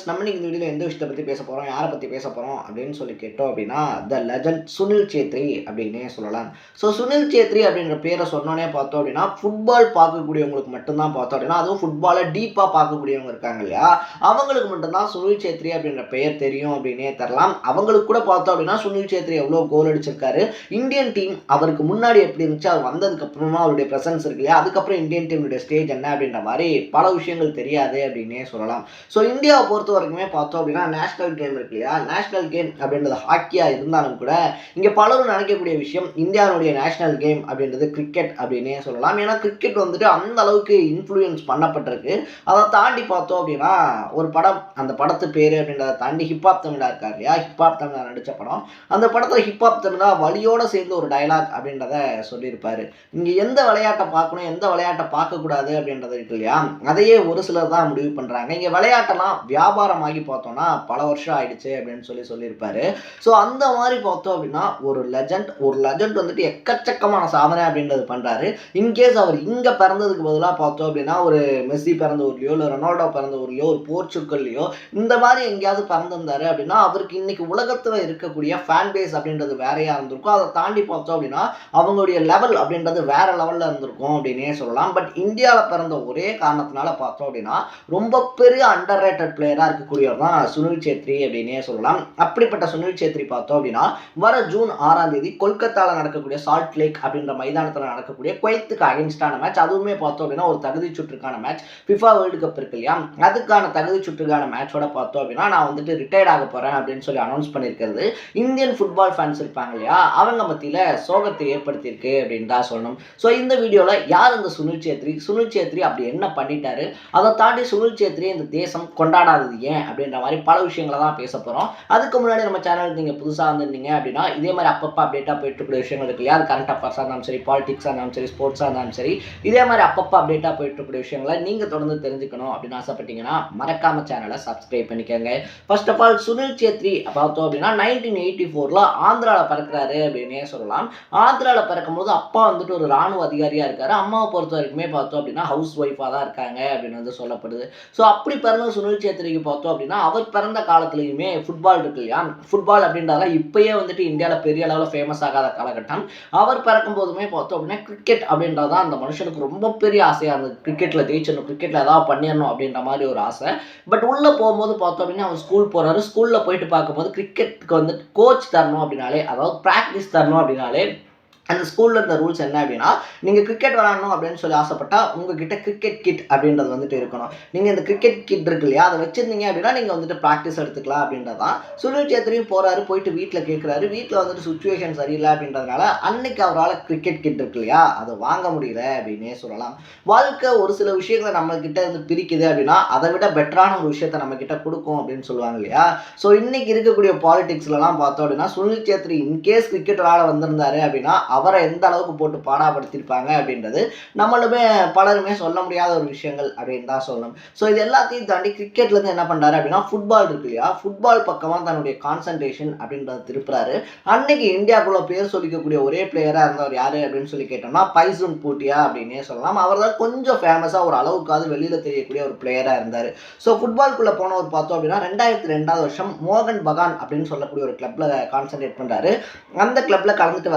Friends நம்ம இந்த வீடியோவில் எந்த விஷயத்தை பற்றி பேச போகிறோம் யாரை பற்றி பேச போகிறோம் அப்படின்னு சொல்லி கேட்டோம் அப்படின்னா த லெஜண்ட் சுனில் சேத்ரி அப்படின்னே சொல்லலாம். ஸோ சுனில் சேத்ரி அப்படின்ற பேரை சொன்னோன்னே பார்த்தோம் அப்படின்னா ஃபுட்பால் பார்க்கக்கூடியவங்களுக்கு மட்டும்தான் பார்த்தோம் அப்படின்னா அதுவும் ஃபுட்பாலை டீப்பாக பார்க்கக்கூடியவங்க இருக்காங்க இல்லையா? அவங்களுக்கு மட்டும்தான் சுனில் சேத்ரி அப்படின்ற பெயர் தெரியும் அப்படின்னே தரலாம். அவங்களுக்கு கூட பார்த்தோம் அப்படின்னா சுனில் சேத்ரி எவ்வளோ கோல் அடிச்சிருக்காரு. இந்தியன் டீம் அவருக்கு முன்னாடி எப்படி இருந்துச்சு அவர் வந்ததுக்கு அப்புறமா அவருடைய ப்ரெசன்ஸ் இருக்கு இல்லையா? அதுக்கப்புறம் இந்தியன் டீமுடைய ஸ்டேஜ் என்ன அப்படின்ற மாதிரி பல விஷயங்கள் தெரியாது அப்படின்னே சொல்லலாம். ஸோ இந்தியாவை பொறுத்த வரைக்குமே பார்த்தோம் அப்படின்னா நேஷனல் கேம் இருக்கு இல்லையா? நேஷனல் கேம் அப்படின்றது ஹாக்கியாக இருந்தாலும் கூட இங்கே பலரும் நினைக்கக்கூடிய விஷயம் இந்தியாவுடைய நேஷனல் கேம் அப்படின்றது கிரிக்கெட் அப்படின்னே சொல்லலாம். ஏன்னா கிரிக்கெட் வந்துட்டு அந்த அளவுக்கு இன்ஃப்ளூயன்ஸ் பண்ணப்பட்டிருக்கு. அதை தாண்டி பார்த்தோம் அப்படின்னா ஒரு படம் அந்த படத்து பேர் அப்படின்றத தாண்டி ஹிப்ஹாப் தமிழா இருக்கார் இல்லையா? ஹிப்ஹாப் தமிழா நடித்த படம். அந்த படத்தில் ஹிப்ஹாப் தமிழா வழியோட சேர்ந்து ஒரு டயலாக் அப்படின்றத சொல்லியிருப்பார். இங்கே எந்த விளையாட்டை பார்க்கணும் எந்த விளையாட்டை பார்க்கக்கூடாது அப்படின்றது இருக்கு இல்லையா? அதையே ஒரு சிலர் தான் முடிவு பண்ணுறாங்க இங்கே விளையாட்டெல்லாம் வியாபாரம் வியாபாரமாகி பார்த்தோம்னா பல வருஷம் ஆயிடுச்சு அப்படின்னு சொல்லி சொல்லியிருப்பாரு. ஸோ அந்த மாதிரி பார்த்தோம் அப்படின்னா ஒரு லெஜண்ட் ஒரு லெஜண்ட் வந்துட்டு எக்கச்சக்கமான சாதனை அப்படின்றது பண்ணுறாரு இன்கேஸ் அவர் இங்கே பிறந்ததுக்கு பதிலாக பார்த்தோம் அப்படின்னா ஒரு மெஸ்ஸி பிறந்த ஊர்லையோ இல்லை ரொனால்டோ பிறந்த ஊர்லையோ ஒரு போர்ச்சுக்கல்லையோ இந்த மாதிரி எங்கேயாவது பிறந்திருந்தாரு அப்படின்னா அவருக்கு இன்னைக்கு உலகத்தில் இருக்கக்கூடிய ஃபேன் பேஸ் அப்படின்றது வேறையாக இருந்திருக்கும். அதை தாண்டி பார்த்தோம் அப்படின்னா அவங்களுடைய லெவல் அப்படின்றது வேற லெவலில் இருந்திருக்கும் அப்படின்னே சொல்லலாம். பட் இந்தியாவில் பிறந்த ஒரே காரணத்தினால பார்த்தோம் அப்படின்னா ரொம்ப பெரிய அண்டர் ரேட்டட் பிளேயராக இருக்கக்கூடியவர் தான் சுனில் சேத்ரி அப்படின்னே சொல்லலாம். அப்படிப்பட்ட சுனில் சேத்ரி பார்த்தோம் அப்படின்னா வர ஜூன் ஆறாம் தேதி கொல்கத்தாவில் நடக்கக்கூடிய சால்ட் லேக் அப்படின்ற மைதானத்தில் நடக்கக்கூடிய குவைத்துக்கு அகேன்ஸ்டான மேட்ச் அதுவுமே பார்த்தோம் அப்படின்னா ஒரு தகுதி சுற்றுக்கான மேட்ச் ஃபிஃபா வேர்ல்டு கப் இருக்கு இல்லையா? அதுக்கான தகுதி சுற்றுக்கான மேட்சோட பார்த்தோம் அப்படின்னா நான் வந்துட்டு ரிட்டையர்ட் ஆக போகிறேன் அப்படின்னு சொல்லி அனௌன்ஸ் பண்ணியிருக்கிறது. இந்தியன் ஃபுட்பால் ஃபேன்ஸ் இருப்பாங்க இல்லையா? அவங்க மத்தியில் சோகத்தை ஏற்படுத்தியிருக்கு அப்படின்னு தான் சொல்லணும். ஸோ இந்த வீடியோவில் யார் இந்த சுனில் சேத்ரி? சுனில் சேத்ரி அப்படி என்ன பண்ணிட்டாரு? அதை தாண்டி சுனில் சேத்ரி இந்த தேசம் கொண்டாடாதது ஏன் அப்படின்ற மாதிரி பல விஷயங்களை தான் பேச போகிறோம் அதுக்கு முன்னாடி நம்ம சேனலுக்கு நீங்கள் புதுசாக வந்திருந்தீங்க அப்படின்னா இதே மாதிரி அப்பப்போ அப்டேட்டாக போயிட்டுருக்கிற விஷயங்கள் இருக்கு இல்லையா? அது கரண்ட் அஃபேர்ஸாக இருந்தாலும் சரி பாலிடிக்ஸாக இருந்தாலும் சரி ஸ்போர்ட்ஸாக இருந்தாலும் சரி இதே மாதிரி அப்பப்போ அப்டேட்டாக போயிட்டுருக்கிற விஷயங்களை நீங்கள் தொடர்ந்து தெரிஞ்சுக்கணும் அப்படின்னு ஆசைப்பட்டீங்கன்னா மறக்காம சேனலை சப்ஸ்கிரைப் பண்ணிக்கோங்க. First of all Sunil Chhetri பார்த்தோம் அப்படின்னா நைன்டீன் எயிட்டி ஃபோரில் ஆந்திராவில் பறக்கிறாரு அப்படின்னே சொல்லலாம். ஆந்திராவில் பறக்கும்போது அப்பா வந்துட்டு ஒரு ராணுவ அதிகாரியாக இருக்காரு. அம்மாவை பொறுத்த வரைக்குமே பார்த்தோம் அப்படின்னா ஹவுஸ் ஒய்ஃபாக தான் இருக்காங்க அப்படின்னு வந்து சொல்லப்படுது. ஸோ அப்படி பிறந்த சுனில் சேத்ரிக்கு பார்த்தோம் அப்படின்னா அவர் பிறந்த காலத்துலையுமே ஃபுட்பால் இருக்கு இல்லையா? ஃபுட்பால் அப்படின்றதெல்லாம் இப்பயே வந்துட்டு இந்தியாவில் பெரிய அளவில் ஃபேமஸ் ஆகாத காலகட்டம். அவர் பிறக்கும் போதுமே பார்த்தோம் அப்படின்னா கிரிக்கெட் அப்படின்றது அந்த மனுஷனுக்கு ரொம்ப பெரிய ஆசையாக இருந்தது. கிரிக்கெட்டில் ஜெயிச்சிடணும் கிரிக்கெட்டில் ஏதாவது பண்ணிடணும் அப்படின்ற மாதிரி ஒரு ஆசை. பட் உள்ளே போகும்போது பார்த்தோம் அப்படின்னா அவர் ஸ்கூல் போகிறாரு ஸ்கூலில் போயிட்டு பார்க்கும்போது கிரிக்கெட்டுக்கு வந்துட்டு கோச் தரணும் அப்படின்னாலே அதாவது ப்ராக்டிஸ் தரணும் அப்படின்னாலே அந்த ஸ்கூலில் இருந்த ரூல்ஸ் என்ன அப்படின்னா நீங்கள் கிரிக்கெட் விளாடணும் அப்படின்னு சொல்லி ஆசைப்பட்டா உங்ககிட்ட கிரிக்கெட் கிட் அப்படின்றது வந்துட்டு இருக்கணும். நீங்கள் இந்த கிரிக்கெட் கிட் இருக்கு இல்லையா அதை வச்சிருந்தீங்க அப்படின்னா நீங்கள் வந்துட்டு ப்ராக்டிஸ் எடுத்துக்கலாம் அப்படின்றது தான் சுனில் சேத்ரியும் போகிறாரு போயிட்டு வீட்டில் கேட்குறாரு வீட்டில் வந்துட்டு சுச்சுவேஷன் சரியில்லை அப்படின்றதுனால அன்னைக்கு அவரால் கிரிக்கெட் கிட் இருக்கு இல்லையா அதை வாங்க முடியல அப்படின்னே சொல்லலாம். வாழ்க்கை ஒரு சில விஷயங்களை நம்மக்கிட்ட இருந்து பிரிக்குது அப்படின்னா அதை விட பெட்டரான ஒரு விஷயத்த நம்ம கொடுக்கும் அப்படின்னு சொல்லுவாங்க இல்லையா. ஸோ இன்னைக்கு இருக்கக்கூடிய பாலிடிக்ஸ்லலாம் பார்த்தோம் அப்படின்னா சுனில் சேத்ரி இன்கேஸ் கிரிக்கெட் விளாட வந்திருந்தாரு அப்படின்னா அவரை எந்த அளவுக்கு போட்டு பாடாப்படுத்தியிருப்பாங்க அப்படின்றது நம்மளுமே பலருமே சொல்ல முடியாத ஒரு விஷயங்கள் அப்படின்னு தான் சொல்லணும். ஸோ இது எல்லாத்தையும் தாண்டி கிரிக்கெட்லேருந்து என்ன பண்ணுறாரு அப்படின்னா ஃபுட்பால் இருக்கு இல்லையா? ஃபுட்பால் பக்கமாக தன்னுடைய கான்சன்ட்ரேஷன் அப்படின்றத திருப்புறாரு. அன்னைக்கு இந்தியாவுக்குள்ள பேர் சொல்லிக்கக்கூடிய ஒரே பிளேயராக இருந்தவர் யார் அப்படின்னு சொல்லி கேட்டோம்னா பைசூன் பூட்டியா அப்படின்னே சொல்லலாம். அவர் தான் கொஞ்சம் ஃபேமஸாக ஒரு அளவுக்காவது வெளியில் தெரியக்கூடிய ஒரு பிளேயராக இருந்தார். ஸோ ஃபுட்பால்குள்ளே போனவர் பார்த்தோம் அப்படின்னா ரெண்டாயிரத்தி ரெண்டாவது வருஷம் மோகன் பகான் அப்படின்னு சொல்லக்கூடிய ஒரு கிளப்பில் கான்சன்ட்ரேட் பண்ணுறாரு அந்த கிளப்பில் கலந்துட்டு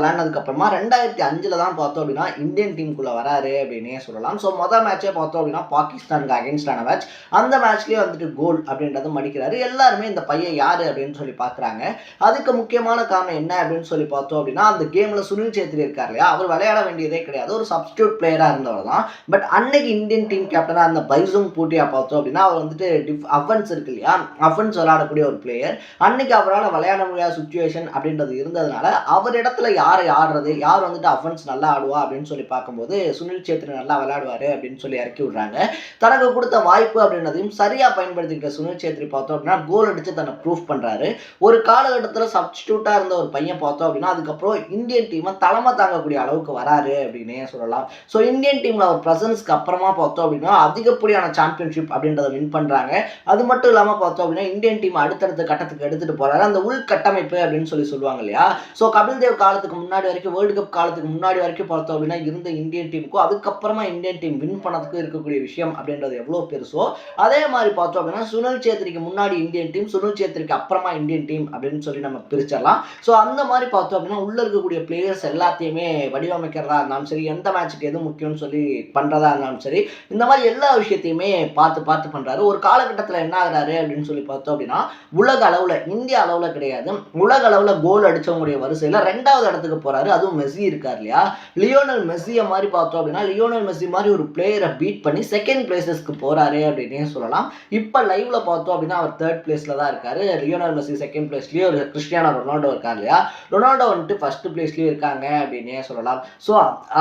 விளையாண்டதுக்கப்புறமா ரெண்டாயிரத்தி அஞ்சில் தான் பார்த்தோம் அப்படின்னா இந்தியன் டீமுக்குள்ளே வராரு அப்படின்னே சொல்லலாம். ஸோ மொதல் மேட்சே பார்த்தோம் அப்படின்னா பாகிஸ்தானுக்கு அகேன்ஸ்டான மேட்ச் அந்த மேட்ச்லேயே வந்துட்டு கோல் அப்படின்றது மடிக்கிறாரு. எல்லாருமே இந்த பையன் யார் அப்படின்னு சொல்லி பார்க்குறாங்க. அதுக்கு முக்கியமான காரணம் என்ன அப்படின்னு சொல்லி பார்த்தோம் அப்படின்னா அந்த கேமில் சுனில் சேத்ரி இருக்கார் இல்லையா? அவர் விளையாட வேண்டியதே கிடையாது. ஒரு சப்ஸ்டியூட் பிளேயராக இருந்தவர் தான். பட் அன்னைக்கு இந்தியன் டீம் கேப்டனாக இருந்த பைசும் பூட்டியாக பார்த்தோம் அப்படின்னா அவர் வந்துட்டு டிஃப் அஃபன்ஸ் இருக்கு இல்லையா? அஃபன்ஸ் விளையாடக்கூடிய ஒரு பிளேயர் அன்னைக்கு அவரால் விளையாட முடியாத சுச்சுவேஷன் அப்படின்றது இருந்ததுனால அவர் இடத்துல யாரை ஆடுறது யார் வந்துட்டு அஃபன்ஸ் நல்லா ஆடுவா அப்படின்னு சொல்லி பார்க்கும்போது சுனில் சேத்ரி நல்லா விளையாடுவார் அப்படின்னு சொல்லி இறக்கி விடுறாங்க. தனக்கு கொடுத்த வாய்ப்பு அப்படின்றதையும் சரியாக பயன்படுத்திக்கிட்ட சுனில் சேத்ரி பார்த்தோம் அப்படின்னா கோல் அடித்து தன்னை ப்ரூஃப் பண்ணுறாரு ஒரு காலகட்டத்தில் சப்ஸ்டியூட்டாக இருந்த ஒரு பையன் பார்த்தோம் அப்படின்னா அதுக்கப்புறம் இந்தியன் டீமை தலைமை தாங்கக்கூடிய அளவுக்கு வராரு அப்படின்னே சொல்லலாம். ஸோ இந்தியன் டீமில் அவர் ப்ரெசன்ஸ்க்கு அப்புறமா பார்த்தோம் அப்படின்னா அதிகப்படியான சாம்பியன்ஷிப் அப்படின்றத வின் பண்ணுறாங்க அது மட்டும் இல்லாமல் பார்த்தோம் அப்படின்னா இந்தியன் டீம் அடுத்தடுத்த கட்டத்துக்கு எடுத்துகிட்டு போகிறாரு அந்த உள்கட்டமைப்பு அப்படின்னு சொல்லி சொல்லுவாங்க இல்லையா? ஸோ கபில் தேவ் காலத்துக்கு முன்னாடி வரைக்கும் வேர்ல்டு கப் காலத்துக்கு முன்னாடி வரைக்கும் பார்த்தோம் அப்படின்னா இருந்த இந்தியன் டீமுக்கும் அதுக்கப்புறமா இந்தியன் டீம் வின் பண்ணதுக்கும் இருக்கக்கூடிய விஷயம் அப்படின்றது எவ்வளோ பெருசோ அதே மாதிரி பார்த்தோம் அப்படின்னா சுனில் சேத்ரிக்கு முன்னாடி இந்தியன் டீம் சுனில் சேத்ரிக்கு அப்புறமா இந்தியன் டீம் அப்படின்னு சொல்லி நம்ம பிரிச்சிடலாம். ஸோ அந்த மாதிரி பார்த்தோம் அப்படின்னா உள்ளே இருக்கக்கூடிய பிளேயர்ஸ் எல்லாத்தையுமே வடிவமைக்கிறதா இருந்தாலும் சரி எந்த மேட்ச்சுக்கு எது முக்கியம்னு சொல்லி பண்ணுறதா இருந்தாலும் சரி இந்த மாதிரி எல்லா விஷயத்தையுமே பார்த்து பார்த்து பண்ணுறாரு ஒரு காலகட்டத்தில் என்ன ஆகிறாரு அப்படின்னு சொல்லி பார்த்தோம் அப்படின்னா உலக அளவில் இந்திய அளவில் கிடையாது உலக அளவில் கோல் அடித்தவங்களுடைய வரிசையில் ரெண்டாவது இடத்துக்கு போகிறாரு அதுவும் மெஸ்ஸி இருக்கார் இல்லையா? லியோனல் மெஸ்ஸியை மாதிரி பார்த்தோம் அப்படின்னா லியோனல் மெஸ்ஸி மாதிரி ஒரு பிளேயரை பீட் பண்ணி செகண்ட் பிளேசஸ்க்கு போகிறாரு அப்படின்னே சொல்லலாம். இப்போ லைவ்ல பார்த்தோம் அப்படின்னா அவர் தேர்ட் பிளேஸில் தான் இருக்காரு. லியோனல் மெஸ்ஸி செகண்ட் பிளேஸ்லேயும் ஒரு கிறிஸ்டியானோ ரொனால்டோ இருக்கார் இல்லையா? ரொனால்டோ வந்துட்டு ஃபர்ஸ்ட் பிளேஸ்லேயும் இருக்காங்க அப்படின்னே சொல்லலாம். ஸோ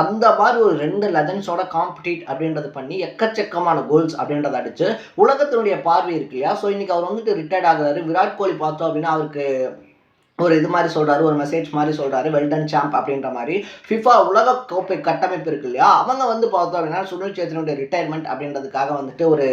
அந்த மாதிரி ஒரு ரெண்டு லெஜன்ஸோட காம்படிட் அப்படின்றது பண்ணி எக்கச்சக்கமான கோல்ஸ் அப்படின்றத அடிச்சு உலகத்தினுடைய பார்வை இருக்கு இல்லையா? ஸோ இன்னைக்கு அவர் வந்துட்டு ரிட்டையர்ட் ஆகுறாரு. விராட் கோலி பார்த்தோம் அப்படின்னா அவருக்கு ஒரு இது மாதிரி சொல்கிறாரு ஒரு மெசேஜ் மாதிரி சொல்கிறாரு வெல்டன் சாம்ப் அப்படின்ற மாதிரி. ஃபிஃபா உலக கோப்பை கட்டமைப்பு இருக்கு இல்லையா? அவங்க வந்து பார்த்தோம் அப்படின்னா சுனில் சேத்ரியுடைய ரிட்டையர்மெண்ட் அப்படின்றதுக்காக வந்துட்டு ஒரு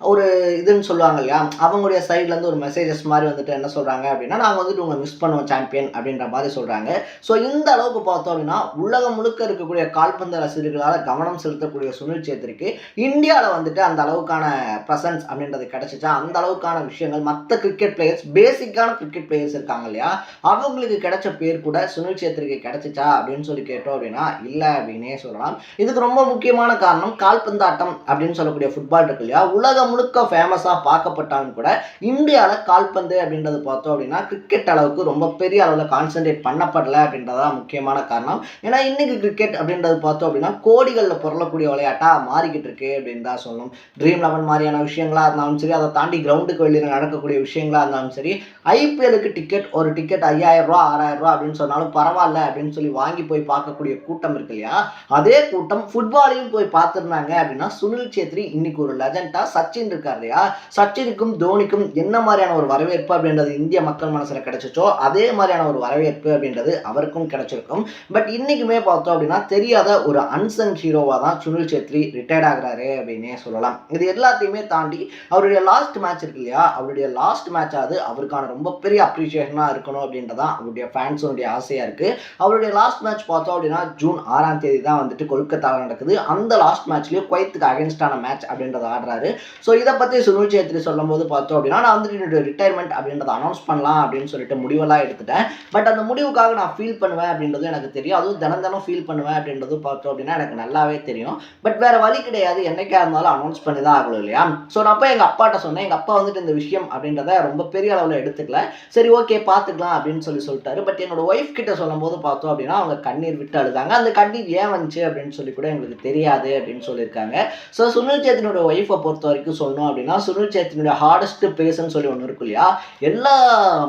ஒரு இதுன்னு சொல்லுவாங்க இல்லையா? அவங்களுடைய சைட்லேருந்து ஒரு மெசேஜஸ் மாதிரி வந்துட்டு என்ன சொல்கிறாங்க அப்படின்னா நாங்கள் வந்துட்டு உங்களை மிஸ் பண்ணுவோம் சாம்பியன் அப்படின்ற மாதிரி சொல்கிறாங்க ஸோ இந்த அளவுக்கு பார்த்தோம் அப்படின்னா உலகம் முழுக்க இருக்கக்கூடிய கால்பந்து ரசிகர்களால் கவனம் செலுத்தக்கூடிய சுனில் சேத்திரிக்கு. இந்தியாவில் வந்துட்டு அந்த அளவுக்கான ப்ரெசன்ஸ் அப்படின்றது கிடச்சிச்சா? அந்த அளவுக்கான விஷயங்கள் மற்ற கிரிக்கெட் பிளேயர்ஸ் பேசிக்கான கிரிக்கெட் பிளேயர்ஸ் இருக்காங்க இல்லையா? அவங்களுக்கு கிடைச்ச பேர் கூட சுனில் சேத்திரிக்கு கிடைச்சிச்சா அப்படின்னு சொல்லி கேட்டோம் அப்படின்னா இல்லை அப்படின்னே சொல்லலாம். இதுக்கு ரொம்ப முக்கியமான காரணம் கால்பந்தாட்டம் அப்படின்னு சொல்லக்கூடிய ஃபுட்பால் இருக்கு இல்லையா? உலகம் முழுக்க ஃபேமஸாக பார்க்கப்பட்டாலும் கூட இந்தியாவில் கால்பந்து அப்படின்றது பார்த்தோம் அப்படின்னா கிரிக்கெட் அளவுக்கு ரொம்ப பெரிய அளவில் கான்சென்ட்ரேட் பண்ணப்படல அப்படின்றதான் முக்கியமான காரணம். ஏன்னா இன்னைக்கு கிரிக்கெட் அப்படின்றது பார்த்தோம் அப்படின்னா கோடிகளில் பொருளக்கூடிய விளையாட்டாக மாறிக்கிட்டு இருக்கு அப்படின்னு தான் சொல்லணும். ட்ரீம் லெவன் மாதிரியான விஷயங்களா இருந்தாலும் சரி அதை தாண்டி கிரவுண்டுக்கு வெளியில் நடக்கக்கூடிய விஷயங்களா இருந்தாலும் சரி ஐபிஎலுக்கு டிக்கெட் ஒரு டிக்கெட் ஐயாயிரம் ரூபா ஆறாயிரம் ரூபா அப்படின்னு சொன்னாலும் பரவாயில்ல அப்படின்னு சொல்லி வாங்கி போய் பார்க்கக்கூடிய கூட்டம் இருக்கு இல்லையா? அதே கூட்டம் ஃபுட்பாலையும் போய் பார்த்துருந்தாங்க அப்படின்னா சுனில் சேத்ரி இன்னைக்கு ஒரு லெஜண்டாக சச்சின் இருக்கார் இல்லையா? சச்சினுக்கும் தோனிக்கும் என்ன மாதிரியான ஒரு வரவேற்பு அப்படின்றது இந்திய மக்கள் மனசுல கிடைச்சிச்சோ அதே மாதிரியான ஒரு வரவேற்பு அப்படின்றது அவருக்கும் கிடைச்சிருக்கும். பட் இன்னைக்குமே பார்த்தோம் அப்படின்னா தெரியாத ஒரு அன்சங் ஹீரோவா தான் சுனில் சேத்ரி ரிட்டையர்ட் ஆகுறாரு அப்படின்னே சொல்லலாம். இது எல்லாத்தையுமே தாண்டி அவருடைய லாஸ்ட் மேட்ச் இருக்கு இல்லையா? அவருடைய லாஸ்ட் மேட்ச் அது அவருக்கான ரொம்ப பெரிய அப்ரிஷியேஷனாக இருக்கணும் அப்படின்றதான் அவருடைய ஃபேன்ஸுடைய ஆசையாக இருக்குது அவருடைய லாஸ்ட் மேட்ச் பார்த்தோம் அப்படின்னா ஜூன் ஆறாம் தேதி தான் வந்துட்டு கொல்கத்தாவில் நடக்குது. அந்த லாஸ்ட் மேட்ச்லேயும் குவைத்துக்கு அகேன்ஸ்டான மேட்ச் அப்படின்றத ஆடுறாரு. ஸோ ஸோ இதை பற்றி சுனில் சேத்ரி சொல்லும் போது பார்த்தோம் அப்படின்னா நான் வந்துட்டு என்னோட ரிட்டையர்மெண்ட் அப்படின்றத அனௌன்ஸ் பண்ணலாம் அப்படின்னு சொல்லிட்டு முடிவெல்லாம் எடுத்துட்டேன். பட் அந்த முடிவுக்காக நான் ஃபீல் பண்ணுவேன் அப்படின்றது எனக்கு தெரியும். அதுவும் தினம் தினம் ஃபீல் பண்ணுவேன் அப்படின்றது பார்த்தோம் அப்படின்னா எனக்கு நல்லாவே தெரியும். பட் வேற வழி கிடையாது. என்னைக்கா இருந்தாலும் அனௌன்ஸ் பண்ணி தான் ஆகணும் இல்லையா? ஸோ நான் அப்போ எங்கள் அப்பாட்ட சொன்னேன். எங்கள் அப்பா வந்துட்டு இந்த விஷயம் அப்படின்றத ரொம்ப பெரிய அளவில் எடுத்துக்கல. சரி ஓகே பார்த்துக்கலாம் அப்படின்னு சொல்லி சொல்லிட்டாரு. பட் என்னோட ஒய்ஃப் கிட்ட சொல்லும் போது பார்த்தோம் அப்படின்னா அவங்க கண்ணீர் விட்டு அழுதாங்க. அந்த கண்ணீர் ஏன் வந்துச்சு அப்படின்னு சொல்லி கூட எங்களுக்கு தெரியாது அப்படின்னு சொல்லியிருக்காங்க. ஸோ சுனில் சேத்தினோட ஒய்ஃபை பொறுத்த வரைக்கும் சொன்னோம் அப்படின்னா சுனில் சேத்தினுடைய ஹார்டஸ்ட் பேஸ்ன்னு சொல்லி ஒன்று இருக்கும் இல்லையா? எல்லா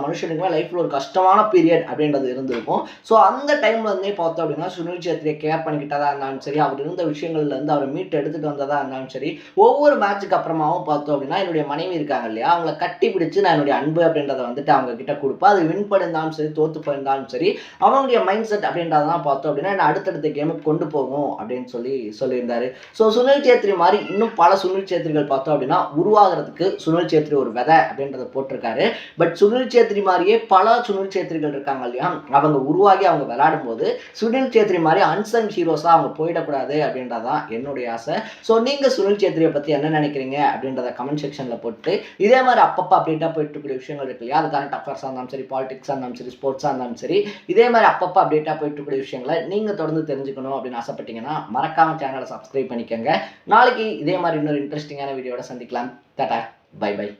மனுஷனுக்குமே லைஃப்பில் ஒரு கஷ்டமான பீரியட் அப்படின்றது இருந்திருக்கும். ஸோ அந்த டைம்ல இருந்தே பார்த்தோம் அப்படின்னா சுனில் சேத்ரியை கேர் பண்ணிக்கிட்டதா இருந்தாலும் சரி அவர் இருந்த விஷயங்கள்லேருந்து அவர் அவரை மீட் எடுத்துகிட்டு வந்ததாக இருந்தாலும் சரி ஒவ்வொரு மேட்ச்சுக்கு அப்புறமாவும் பார்த்தோம் அப்படின்னா என்னுடைய மனைவி இருக்காங்க இல்லையா? அவங்கள கட்டி பிடிச்சு நான் என்னுடைய அன்பு அப்படின்றத வந்துட்டு அவங்க கிட்ட கொடுப்பேன். அது வின் பண்ணியிருந்தாலும் சரி தோத்து போயிருந்தாலும் சரி அவங்களுடைய மைண்ட் செட் அப்படின்றதான் பார்த்தோம் அப்படின்னா என்ன அடுத்தடுத்த கேமுக்கு கொண்டு போகும் அப்படின்னு சொல்லி சொல்லியிருந்தாரு. ஸோ சுனில் சேத்ரி மாதிரி இன்னும் பல சுனில் சேத்ரிகள் பார்த்தோம் அப்படின்னா உருவாகிறதுக்கு சுனில் சேத்ரி ஒரு விதை அப்படின்றத போட்டிருக்காரு. பட் சுனில் சேத்ரி மாதிரியே பல சுனில் சேத்ரிகள் இருக்காங்க இல்லையா? அவங்க உருவாகி அவங்க விளையாடும் போது சுனில் சேத்ரி மாதிரி அன்சங் ஹீரோஸாக அவங்க போயிடக்கூடாது அப்படின்றதான் என்னுடைய ஆசை. ஸோ நீங்கள் சுனில் சேத்ரியை பற்றி என்ன நினைக்கிறீங்க அப்படின்றத கமெண்ட் செக்ஷனில் போட்டு இதே மாதிரி அப்பப்போ அப்டேட்டாக போயிட்டு இருக்கக்கூடிய விஷயங்கள் இருக்கு இல்லையா? அது கரண்ட் அஃபேர்ஸாக இருந்தாலும் சரி பாலிடிக்ஸாக இருந்தாலும் சரி ஸ்போர்ட்ஸாக இருந்தாலும் சரி இதே மாதிரி அப்பப்போ அப்டேட்டாக போயிட்டு இருக்கக்கூடிய விஷயங்களை நீங்கள் தொடர்ந்து தெரிஞ்சுக்கணும் அப்படின்னு ஆசைப்பட்டீங்கன்னா மறக்காம சேனலை சப்ஸ்கிரைப் பண்ணிக்கோங்க. நாளைக்கு இதே மாதிரி இன்னொரு இன்ட்ரெஸ்டிங்கான வீடியோட சந்திக்கலாம். டாடா. Bye bye.